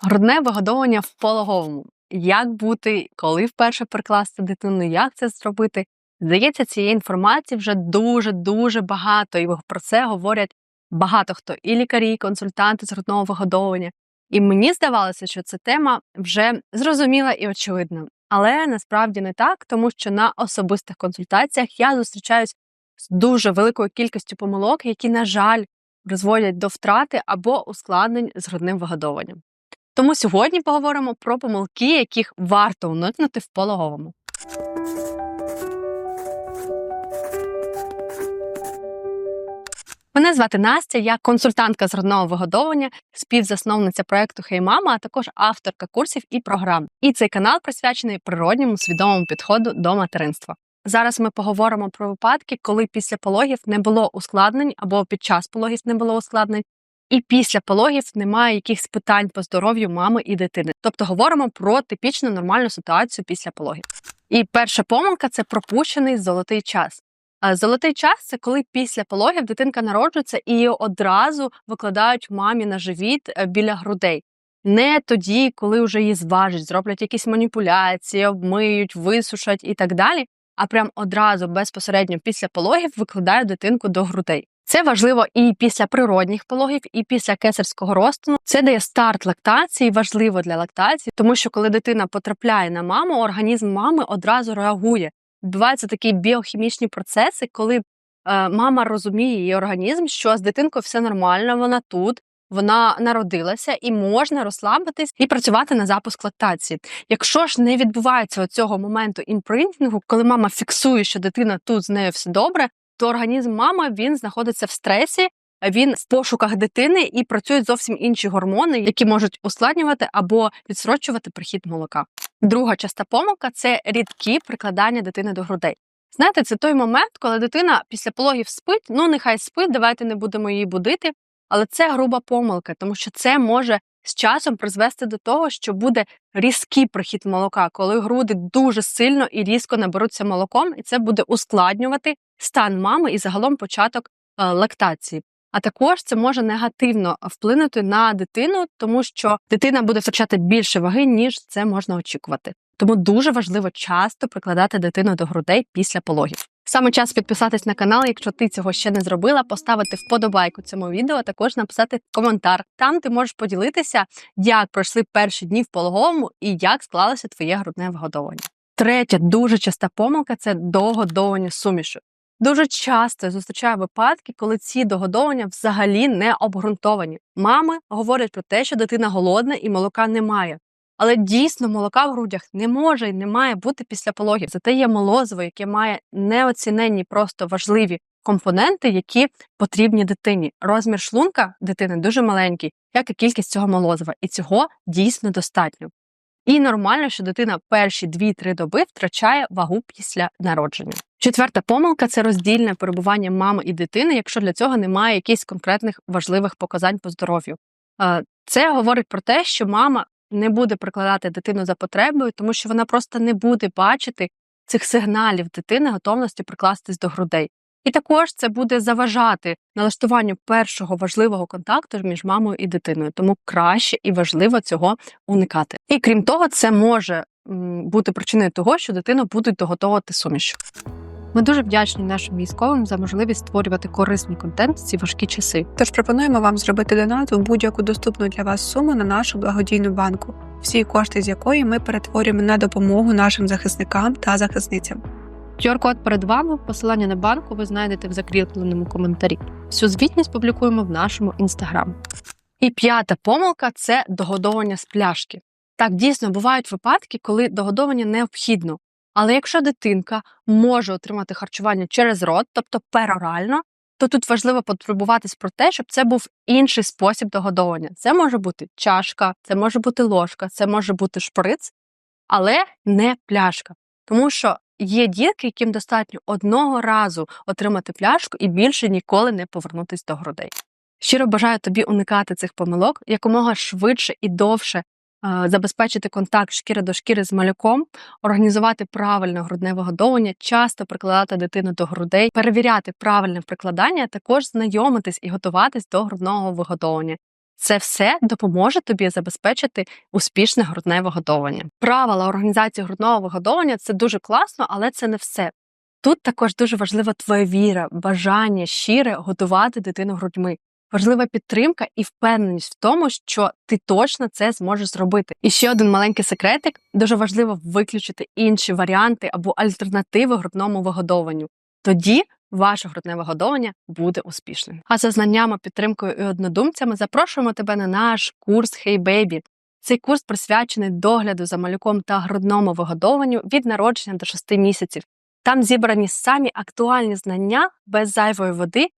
Грудне вигодовування в пологовому. Як бути, коли вперше прикласти дитину, як це зробити? Здається, цієї інформації вже дуже-дуже багато, і про це говорять багато хто, і лікарі, і консультанти з грудного вигодовування. І мені здавалося, що ця тема вже зрозуміла і очевидна. Але насправді не так, тому що на особистих консультаціях я зустрічаюсь з дуже великою кількістю помилок, які, на жаль, призводять до втрати або ускладнень з грудним вигодовуванням. Тому сьогодні поговоримо про помилки, яких варто уникнути в пологовому. Мене звати Настя, я консультантка з грудного вигодовування, співзасновниця проекту «Хей Мама», а також авторка курсів і програм. І цей канал присвячений природньому свідомому підходу до материнства. Зараз ми поговоримо про випадки, коли після пологів не було ускладнень або під час пологів не було ускладнень, і після пологів немає якихось питань по здоров'ю мами і дитини. Тобто говоримо про типічну нормальну ситуацію після пологів. І перша помилка це пропущений золотий час. Золотий час це коли після пологів дитинка народжується і її одразу викладають мамі на живіт е, біля грудей. Не тоді, коли вже її зважать, зроблять якісь маніпуляції, обмиють, висушать і так далі. А прям одразу безпосередньо після пологів викладають дитинку до грудей. Це важливо і після природних пологів, і після кесарського розтину. Це дає старт лактації, важливо для лактації, тому що коли дитина потрапляє на маму, організм мами одразу реагує. Відбуваються такі біохімічні процеси, коли е, мама розуміє її організм, що з дитинкою все нормально, вона тут. Вона народилася і можна розслабитись і працювати на запуск лактації. Якщо ж не відбувається цього моменту імпринтингу, коли мама фіксує, що дитина тут з нею все добре, то організм мами він знаходиться в стресі, він в пошуках дитини і працюють зовсім інші гормони, які можуть ускладнювати або відсрочувати прихід молока. Друга часта помилка це рідкі прикладання дитини до грудей. Знаєте, це той момент, коли дитина після пологів спить, ну нехай спить, давайте не будемо її будити. Але це груба помилка, тому що це може з часом призвести до того, що буде різкий прихід молока, коли груди дуже сильно і різко наберуться молоком, і це буде ускладнювати стан мами і загалом початок е, лактації. А також це може негативно вплинути на дитину, тому що дитина буде втрачати більше ваги, ніж це можна очікувати. Тому дуже важливо часто прикладати дитину до грудей після пологів. Саме час підписатись на канал, якщо ти цього ще не зробила, поставити вподобайку цьому відео, а також написати коментар. Там ти можеш поділитися, як пройшли перші дні в пологовому і як склалося твоє грудне вгодовування. Третя дуже часта помилка це догодовування сумішу. Дуже часто я зустрічаю випадки, коли ці догодовання взагалі не обґрунтовані. Мами говорять про те, що дитина голодна і молока немає. Але дійсно молока в грудях не може і не має бути після пологів. Зате є молозиво, яке має неоціненні просто важливі компоненти, які потрібні дитині. Розмір шлунка дитини дуже маленький, як і кількість цього молозива, і цього дійсно достатньо. І нормально, що дитина перші 2-3 доби втрачає вагу після народження. Четверта помилка це роздільне перебування мами і дитини, якщо для цього немає якихось конкретних важливих показань по здоров'ю. Це говорить про те, що мама не буде прикладати дитину за потребою, тому що вона просто не буде бачити цих сигналів дитини готовності прикластись до грудей. І також це буде заважати налаштуванню першого важливого контакту між мамою і дитиною, тому краще і важливо цього уникати. І крім того, це може бути причиною того, що дитину будуть доготовувати суміш. Ми дуже вдячні нашим військовим за можливість створювати корисний контент в ці важкі часи. Тож пропонуємо вам зробити донат у будь-яку доступну для вас суму на нашу благодійну банку, всі кошти з якої ми перетворюємо на допомогу нашим захисникам та захисницям. QR-код перед вами, посилання на банку ви знайдете в закріпленому коментарі. Всю звітність публікуємо в нашому інстаграм. І п'ята помилка це догодовання з пляшки. Так, дійсно бувають випадки, коли догодовання необхідно. Але якщо дитинка може отримати харчування через рот, тобто перорально, то тут важливо потурбуватись про те, щоб це був інший спосіб догодовання. Це може бути чашка, це може бути ложка, це може бути шприц, але не пляшка. Тому що є дітки, яким достатньо одного разу отримати пляшку і більше ніколи не повернутися до грудей. Щиро бажаю тобі уникати цих помилок якомога швидше і довше забезпечити контакт шкіри до шкіри з малюком, організувати правильне грудне вигодовування, часто прикладати дитину до грудей, перевіряти правильне прикладання, також знайомитись і готуватись до грудного вигодовування. Це все допоможе тобі забезпечити успішне грудне вигодовування. Правила організації грудного вигодовування це дуже класно, але це не все. Тут також дуже важлива твоя віра, бажання щире годувати дитину грудьми. Важлива підтримка і впевненість в тому, що ти точно це зможеш зробити. І ще один маленький секретик: дуже важливо виключити інші варіанти або альтернативи грудному вигодованню. Тоді ваше грудне вигодовування буде успішним. А за знаннями, підтримкою і однодумцями запрошуємо тебе на наш курс Hey Baby. Цей курс присвячений догляду за малюком та грудному вигодованню від народження до 6 місяців. Там зібрані самі актуальні знання без зайвої води,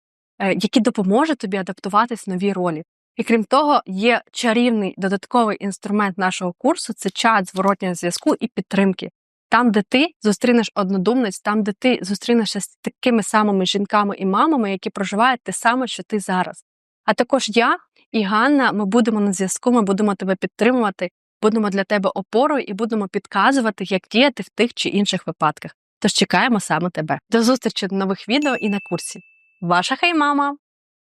які допоможуть тобі адаптуватись в новій ролі. І крім того, є чарівний додатковий інструмент нашого курсу це чат зворотнього зв'язку і підтримки. Там, де ти зустрінеш однодумниць, там, де ти зустрінешся з такими самими жінками і мамами, які проживають те саме, що ти зараз. А також я і Ганна, ми будемо на зв'язку, ми будемо тебе підтримувати, будемо для тебе опорою і будемо підказувати, як діяти в тих чи інших випадках. Тож чекаємо саме тебе. До зустрічі в нових відео і на курсі. Ваша хей мама!